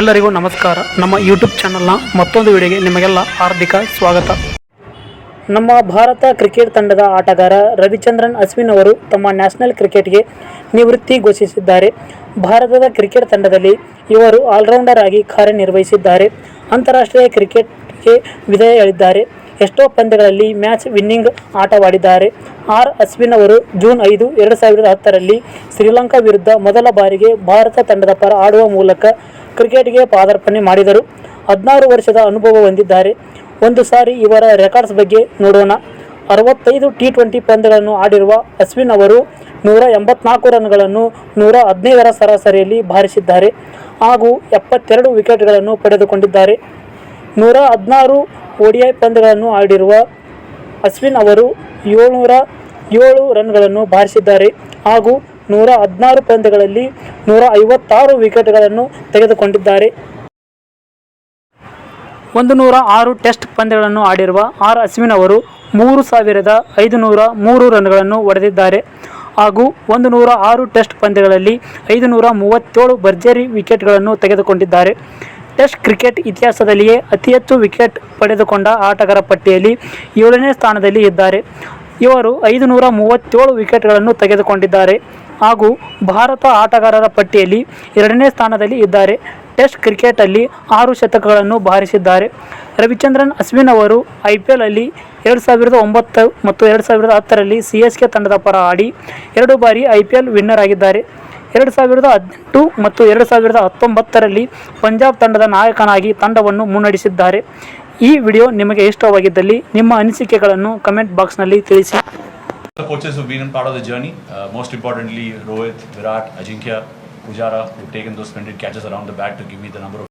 ಎಲ್ಲರಿಗೂ ನಮಸ್ಕಾರ. ನಮ್ಮ ಯೂಟ್ಯೂಬ್ ಚಾನಲ್ನ ಮತ್ತೊಂದು ವಿಡಿಯೋಗೆ ನಿಮಗೆಲ್ಲ ಹಾರ್ದಿಕ ಸ್ವಾಗತ. ನಮ್ಮ ಭಾರತ ಕ್ರಿಕೆಟ್ ತಂಡದ ಆಟಗಾರ ರವಿಚಂದ್ರನ್ ಅಶ್ವಿನ್ ಅವರು ತಮ್ಮ ನ್ಯಾಷನಲ್ ಕ್ರಿಕೆಟ್ಗೆ ನಿವೃತ್ತಿ ಘೋಷಿಸಿದ್ದಾರೆ. ಭಾರತದ ಕ್ರಿಕೆಟ್ ತಂಡದಲ್ಲಿ ಇವರು ಆಲ್ರೌಂಡರ್ ಆಗಿ ಕಾರ್ಯನಿರ್ವಹಿಸಿದ್ದಾರೆ. ಅಂತಾರಾಷ್ಟ್ರೀಯ ಕ್ರಿಕೆಟ್ಗೆ ವಿದಾಯ ಹೇಳಿದ್ದಾರೆ ಎಷ್ಟೋ ಪಂದ್ಯಗಳಲ್ಲಿ ಮ್ಯಾಚ್ ವಿನ್ನಿಂಗ್ ಆಟವಾಡಿದ್ದಾರೆ. ಆರ್. ಅಶ್ವಿನ್ ಅವರು ಜೂನ್ ಐದು, ಎರಡು ಸಾವಿರದ ಹತ್ತರಲ್ಲಿ ಶ್ರೀಲಂಕಾ ವಿರುದ್ಧ ಮೊದಲ ಬಾರಿಗೆ ಭಾರತ ತಂಡದ ಪರ ಆಡುವ ಮೂಲಕ ಕ್ರಿಕೆಟ್ಗೆ ಪಾದಾರ್ಪಣೆ ಮಾಡಿದರು. ಹದಿನಾರು ವರ್ಷದ ಅನುಭವ ಹೊಂದಿದ್ದಾರೆ. ಒಂದು ಸಾರಿ ಇವರ ರೆಕಾರ್ಡ್ಸ್ ಬಗ್ಗೆ ನೋಡೋಣ. ಅರವತ್ತೈದು ಟಿ ಟ್ವೆಂಟಿ ಪಂದ್ಯಗಳನ್ನು ಆಡಿರುವ ಅಶ್ವಿನ್ ಅವರು ನೂರ ಎಂಬತ್ನಾಲ್ಕು ರನ್ಗಳನ್ನು ನೂರ ಹದಿನೈದರ ಸರಾಸರಿಯಲ್ಲಿ ಬಾರಿಸಿದ್ದಾರೆ. ಹಾಗೂ ಎಪ್ಪತ್ತೆರಡು ವಿಕೆಟ್ಗಳನ್ನು ಪಡೆದುಕೊಂಡಿದ್ದಾರೆ. ನೂರ ಹದಿನಾರು ಒಡಿಐ ಪಂದ್ಯಗಳನ್ನು ಆಡಿರುವ ಅಶ್ವಿನ್ ಅವರು ಏಳ್ನೂರ ಏಳು ರನ್ಗಳನ್ನು ಬಾರಿಸಿದ್ದಾರೆ. ಹಾಗೂ ನೂರ ಹದಿನಾರು ಪಂದ್ಯಗಳಲ್ಲಿ ನೂರ ಐವತ್ತಾರು ವಿಕೆಟ್ಗಳನ್ನು ತೆಗೆದುಕೊಂಡಿದ್ದಾರೆ. ಒಂದು ನೂರ ಆರು ಟೆಸ್ಟ್ ಪಂದ್ಯಗಳನ್ನು ಆಡಿರುವ ಆರ್ ಅಶ್ವಿನ್ ಅವರು ಮೂರು ಸಾವಿರದ ಐದುನೂರ ಮೂರು ರನ್ಗಳನ್ನು ಹೊಡೆದಿದ್ದಾರೆ. ಹಾಗೂ ಒಂದು ನೂರ ಆರು ಟೆಸ್ಟ್ ಪಂದ್ಯಗಳಲ್ಲಿ ಐದು ನೂರ ಮೂವತ್ತೇಳು ಭರ್ಜರಿ ವಿಕೆಟ್ಗಳನ್ನು ತೆಗೆದುಕೊಂಡಿದ್ದಾರೆ. ಟೆಸ್ಟ್ ಕ್ರಿಕೆಟ್ ಇತಿಹಾಸದಲ್ಲಿಯೇ ಅತಿ ಹೆಚ್ಚು ವಿಕೆಟ್ ಪಡೆದುಕೊಂಡ ಆಟಗಾರ ಪಟ್ಟಿಯಲ್ಲಿ ಏಳನೇ ಸ್ಥಾನದಲ್ಲಿ ಇದ್ದಾರೆ. ಇವರು ಐದು ನೂರ ಮೂವತ್ತೇಳು ವಿಕೆಟ್ಗಳನ್ನು ತೆಗೆದುಕೊಂಡಿದ್ದಾರೆ. ಹಾಗೂ ಭಾರತ ಆಟಗಾರರ ಪಟ್ಟಿಯಲ್ಲಿ ಎರಡನೇ ಸ್ಥಾನದಲ್ಲಿ ಇದ್ದಾರೆ. ಟೆಸ್ಟ್ ಕ್ರಿಕೆಟಲ್ಲಿ ಆರು ಶತಕಗಳನ್ನು ಬಾರಿಸಿದ್ದಾರೆ. ರವಿಚಂದ್ರನ್, ಅಶ್ವಿನ್ ಅವರು ಐ ಪಿ ಎಲ್ ಅಲ್ಲಿ ಎರಡು ಸಾವಿರದ ಒಂಬತ್ತು ಮತ್ತು ಎರಡು ಸಾವಿರದ ಹತ್ತರಲ್ಲಿ ಸಿ ಎಸ್ ಕೆ ತಂಡದ ಪರ ಆಡಿ ಎರಡು ಬಾರಿ ಐ ಪಿ ಎಲ್ ವಿನ್ನರ್ ಆಗಿದ್ದಾರೆ. ಎರಡು ಸಾವಿರದ ಹದಿನೆಂಟು ಮತ್ತು ಎರಡು ಸಾವಿರದ ಹತ್ತೊಂಬತ್ತರಲ್ಲಿ ಪಂಜಾಬ್ ತಂಡದ ನಾಯಕನಾಗಿ ತಂಡವನ್ನು ಮುನ್ನಡೆಸಿದ್ದಾರೆ. ಈ ವಿಡಿಯೋ ನಿಮಗೆ ಇಷ್ಟವಾಗಿದ್ದಲ್ಲಿ ನಿಮ್ಮ ಅನಿಸಿಕೆಗಳನ್ನು ಕಮೆಂಟ್ ಬಾಕ್ಸ್ನಲ್ಲಿ ತಿಳಿಸಿ. The coaches who've been part of the journey. Uh, most importantly, Rohit, Virat, Ajinkya, Pujara, who've taken those splendid catches around the bat to give me the number of